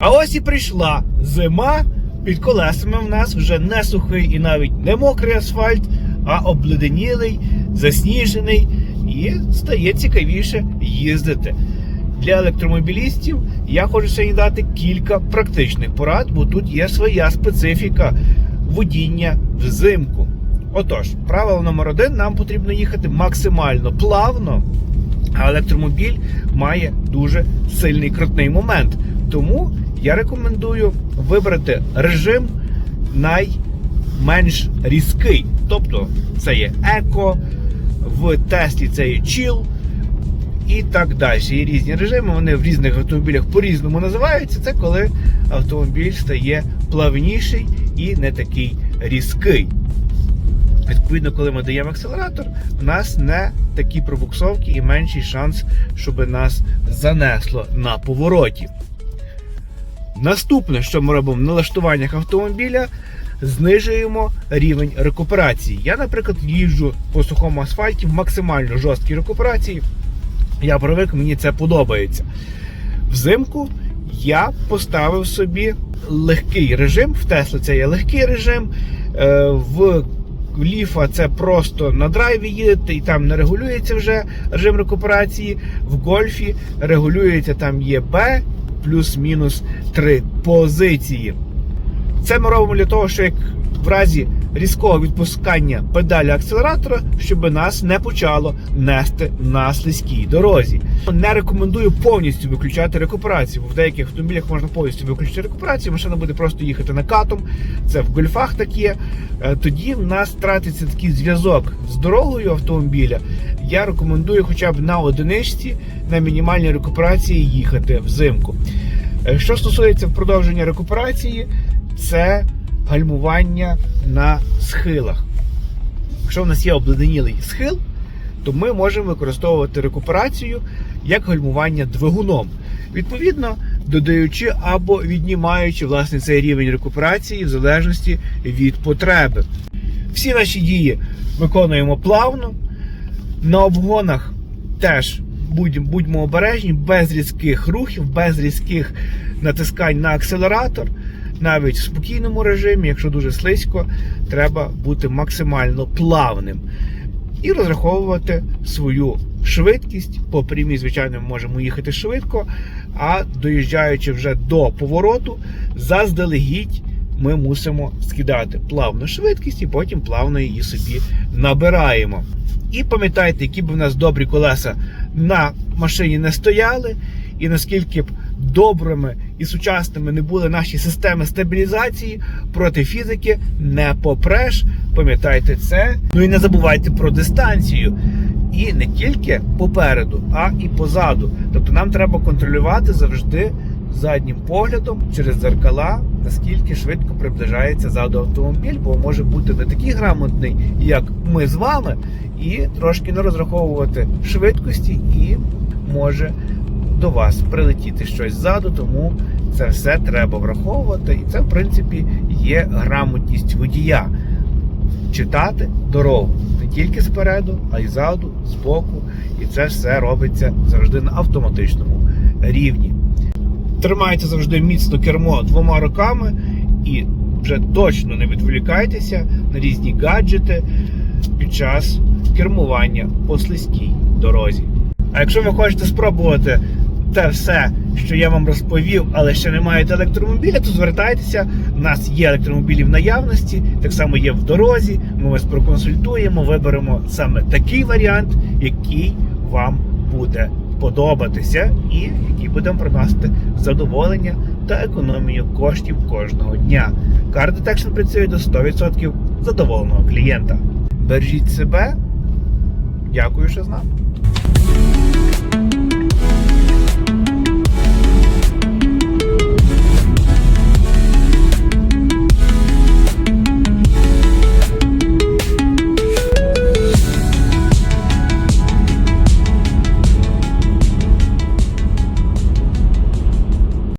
А ось і прийшла зима. Під колесами в нас вже не сухий і навіть не мокрий асфальт, а обледенілий, засніжений і стає цікавіше їздити. Для електромобілістів я хочу сьогодні дати кілька практичних порад, бо тут є своя специфіка водіння взимку. Отож, правило номер один: нам потрібно їхати максимально плавно, а електромобіль має дуже сильний крутний момент. Тому я рекомендую вибрати режим найменш різкий. Тобто це є еко, в Теслі це є chill і так далі. Є різні режими, вони в різних автомобілях по-різному називаються. Це коли автомобіль стає плавніший і не такий різкий. Відповідно, коли ми даємо акселератор, у нас не такі пробуксовки і менший шанс, щоб нас занесло на повороті. Наступне, що ми робимо в налаштуваннях автомобіля, знижуємо рівень рекуперації. Я, наприклад, їжджу по сухому асфальті в максимально жорсткій рекуперації. Я привик, мені це подобається. Взимку я поставив собі легкий режим. В Тесли це є легкий режим. е, В Ліфа це просто на драйві їдете і там не регулюється вже режим рекуперації. В гольфі регулюється там є Б плюс-мінус три позиції. Це ми робимо для того, що як в разі різкого відпускання педалі акселератора, щоб нас не почало нести на слизькій дорозі. Не рекомендую повністю виключати рекуперацію, бо в деяких автомобілях можна повністю виключити рекуперацію, машина буде просто їхати накатом. Це в гольфах так є. Е, Тоді в нас тратиться такий зв'язок з дорогою автомобіля. Я рекомендую хоча б на одиничці на мінімальній рекуперації їхати взимку. Е, Що стосується продовження рекуперації, це гальмування на схилах. Якщо в нас є обледенілий схил, то ми можемо використовувати рекуперацію як гальмування двигуном. Відповідно, додаючи або віднімаючи власне цей рівень рекуперації в залежності від потреби. Всі наші дії виконуємо плавно. На обгонах теж будь- будьмо обережні, без різких рухів, без різких натискань на акселератор. Навіть в спокійному режимі, якщо дуже слизько, треба бути максимально плавним і розраховувати свою швидкість. По прямій, звичайно, ми можемо їхати швидко, а доїжджаючи вже до повороту, заздалегідь ми мусимо скидати плавну швидкість і потім плавно її собі набираємо. І пам'ятайте, які б у нас добрі колеса на машині не стояли, і наскільки б добрими і сучасними не були наші системи стабілізації проти фізики не попреш. Пам'ятайте це. Ну і не забувайте про дистанцію. І не тільки попереду, а і позаду. Тобто нам треба контролювати завжди заднім поглядом через дзеркала, наскільки швидко приближається ззаду автомобіль, бо може бути не такий грамотний, як ми з вами, і трошки не розраховувати швидкості, і може до вас прилетіти щось ззаду, тому це все треба враховувати. І це, в принципі, є грамотність водія. Читати дорогу не тільки спереду, а й ззаду, збоку. І це все робиться завжди на автоматичному рівні. Тримайте завжди міцно кермо двома руками і вже точно не відволікайтеся на різні гаджети під час кермування по слизькій дорозі. А якщо ви хочете спробувати те все, що я вам розповів, але ще не маєте електромобіля, то звертайтеся. У нас є електромобілі в наявності, так само є в дорозі. Ми вас проконсультуємо, виберемо саме такий варіант, який вам буде подобатися, і який буде приносити задоволення та економію коштів кожного дня. Car Detection працює до 100% задоволеного клієнта. Бережіть себе. Дякую, що з нами.